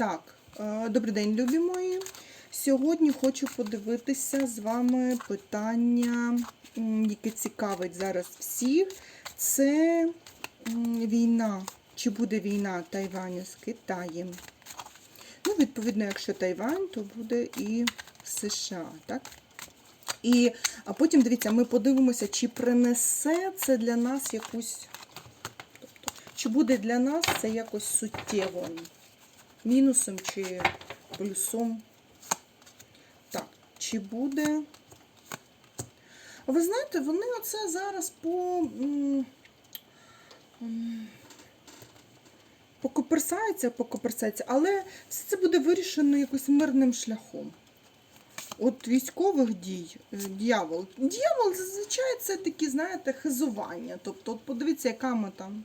Так, е, добрий день, любі мої. Сьогодні хочу подивитися з вами питання, яке цікавить зараз всіх. Це війна. Чи буде війна Тайваню з Китаєм? Ну, відповідно, якщо Тайвань, то буде і США, так? І а потім дивіться, ми подивимося, чи принесе це для нас якусь. Тобто, чи буде для нас це якось суттєво мінусом чи плюсом. Так, чи буде. Ви знаєте, вони оце зараз по. Покоперсаються, покоперсаються, але все це буде вирішено якось мирним шляхом. От військових дій, е, дьявол. Дьявол зазвичай це такі, знаєте, хизування. Тобто, от подивіться, яка ми там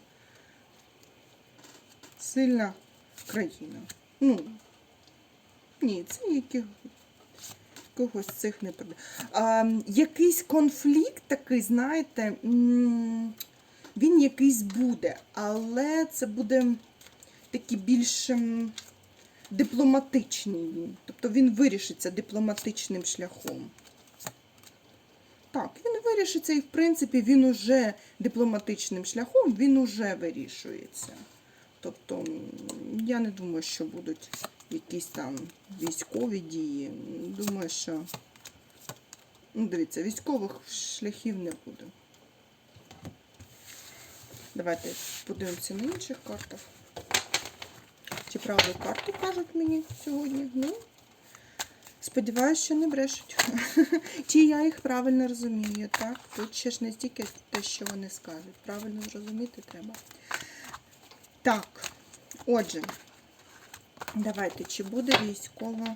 сильна країна. Ну, ні, це яких, якогось цих не. А, якийсь конфлікт такий, знаєте, він якийсь буде, але це буде такий більш дипломатичний він. Тобто він вирішиться дипломатичним шляхом. Так, він вирішиться і, в принципі, він уже дипломатичним шляхом, він уже вирішується. Тобто, я не думаю, що будуть якісь там військові дії. Думаю, що, ну, дивіться, військових шляхів не буде. Давайте подивимося на інших картах. Чи правду карту кажуть мені сьогодні? Ну, сподіваюся, що не брешуть. Чи я їх правильно розумію, так? Тут ще ж не стільки те, що вони скажуть. Правильно зрозуміти треба. Так, отже, давайте, чи буде військова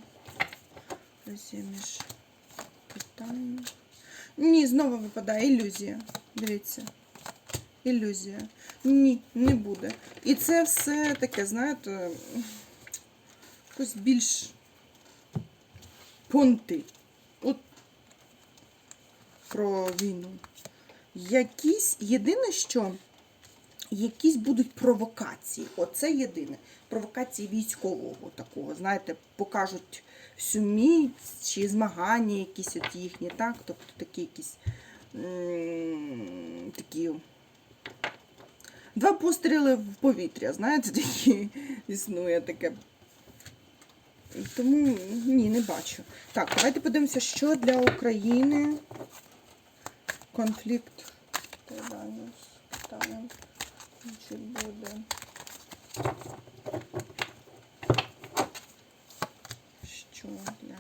розіміж питання? Ні, знову випадає ілюзія. Дивіться. Ілюзія. Ні, не буде. І це все таке, знаєте, якось більш понти. От про війну. Якісь, єдине, що якісь будуть провокації. Оце єдине. Провокації військового такого, знаєте, покажуть всю міць чи змагання якісь от їхні, так? Тобто такі якісь такі. Два постріли в повітря, знаєте, такі існує таке. Тому ні, не бачу. Так, давайте подивимося, що для України конфлікт Китаєм. Чи буде? Що для?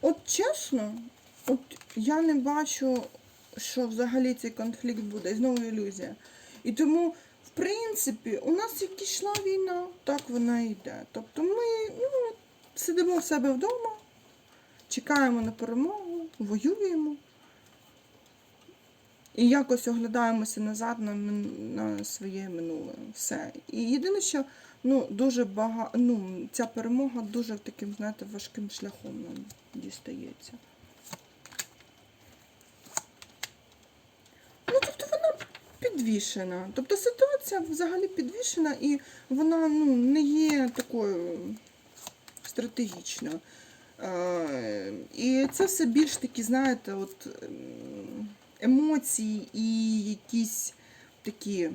От чесно, от я не бачу, що взагалі цей конфлікт буде. Знову ілюзія. І тому, в принципі, у нас як ішла війна, так вона йде. Тобто ми ну, сидимо в себе вдома, чекаємо на перемогу, воюємо. І якось оглядаємося назад на, на своє минуле. Все. І єдине, що ну, дуже багато, ну, ця перемога дуже таким, знаєте, важким шляхом нам дістається. Ну, тобто вона підвішена. Тобто ситуація взагалі підвішена і вона ну, не є такою стратегічною. Е, І це все більш такі, знаєте, от ем, емоції і якісь такі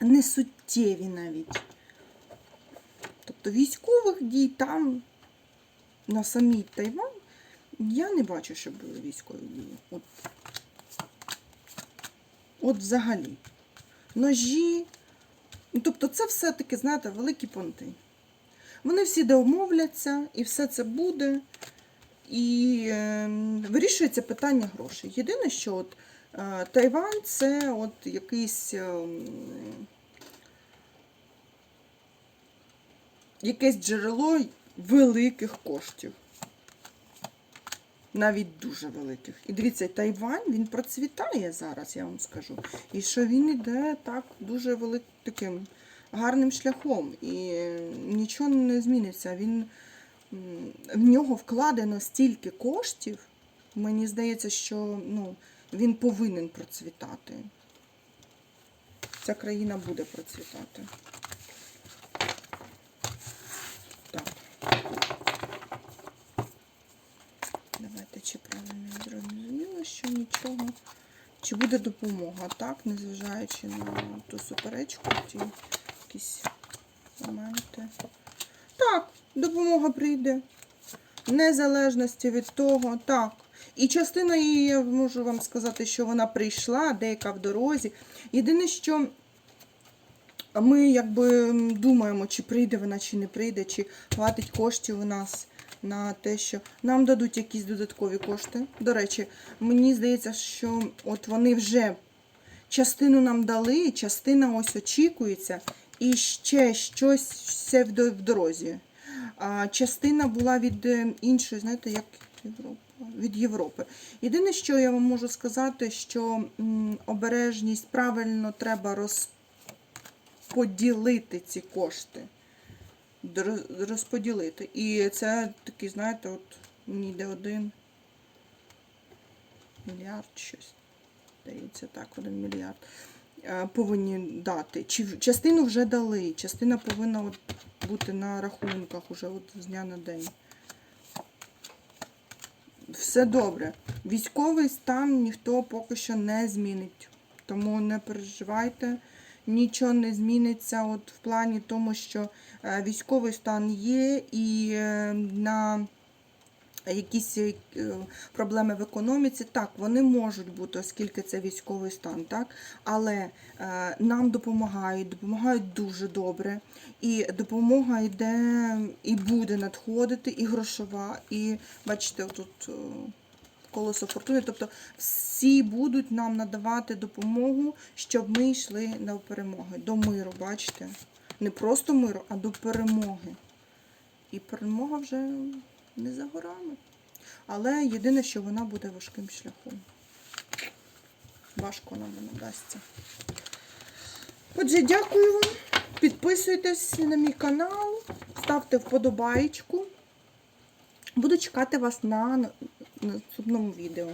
несуттєві навіть. Тобто військових дій там на самій Тайвань я не бачу, щоб були військові дії. От, от взагалі. Ножі. Ну, тобто це все-таки, знаєте, великі понти. Вони всі домовляться, і все це буде. І е, вирішується питання грошей. Єдине, що от, е, Тайвань це от якийсь. е, якесь джерело великих коштів. Навіть дуже великих. І дивіться, Тайвань він процвітає зараз, я вам скажу. І що він іде так дуже великим таким гарним шляхом. І е, нічого не зміниться. Він в нього вкладено стільки коштів. Мені здається, що ну, він повинен процвітати. Ця країна буде процвітати. Так. Давайте, чи правильно я зрозуміла, що нічого. Чи буде допомога, так? Незважаючи на ту суперечку, ті якісь моменти. Так, допомога прийде. Незалежності від того, так. І частина її, я можу вам сказати, що вона прийшла, деяка в дорозі. Єдине, що ми якби думаємо, чи прийде вона, чи не прийде, чи хватить коштів у нас на те, що нам дадуть якісь додаткові кошти. До речі, мені здається, що от вони вже частину нам дали, частина ось очікується, і ще щось все в дорозі. А частина була від е, іншої, знаєте, як Європа. Від Європи. Єдине, що я вам можу сказати, що обережність правильно треба розподілити ці кошти. Розподілити. І це такий, знаєте, от мені один мільярд щось. Здається, так, один мільярд. Повинні дати. Чи частину вже дали, частина повинна от бути на рахунках уже от з дня на день. Все добре. Військовий стан ніхто поки що не змінить. Тому не переживайте, нічого не зміниться от в плані тому, що е, військовий стан є і е, на якісь е, проблеми в економіці, так, вони можуть бути, оскільки це військовий стан, так, але е, нам допомагають, допомагають дуже добре. І допомога йде і буде надходити, і грошова, і бачите, тут е, колесо фортуни. Тобто всі будуть нам надавати допомогу, щоб ми йшли до перемоги, до миру, бачите? Не просто миру, а до перемоги. І перемога вже не за горами. Але єдине, що вона буде важким шляхом. Важко нам вона дасться. Отже, дякую вам. Підписуйтесь на мій канал, ставте вподобайку. Буду чекати вас на наступному відео.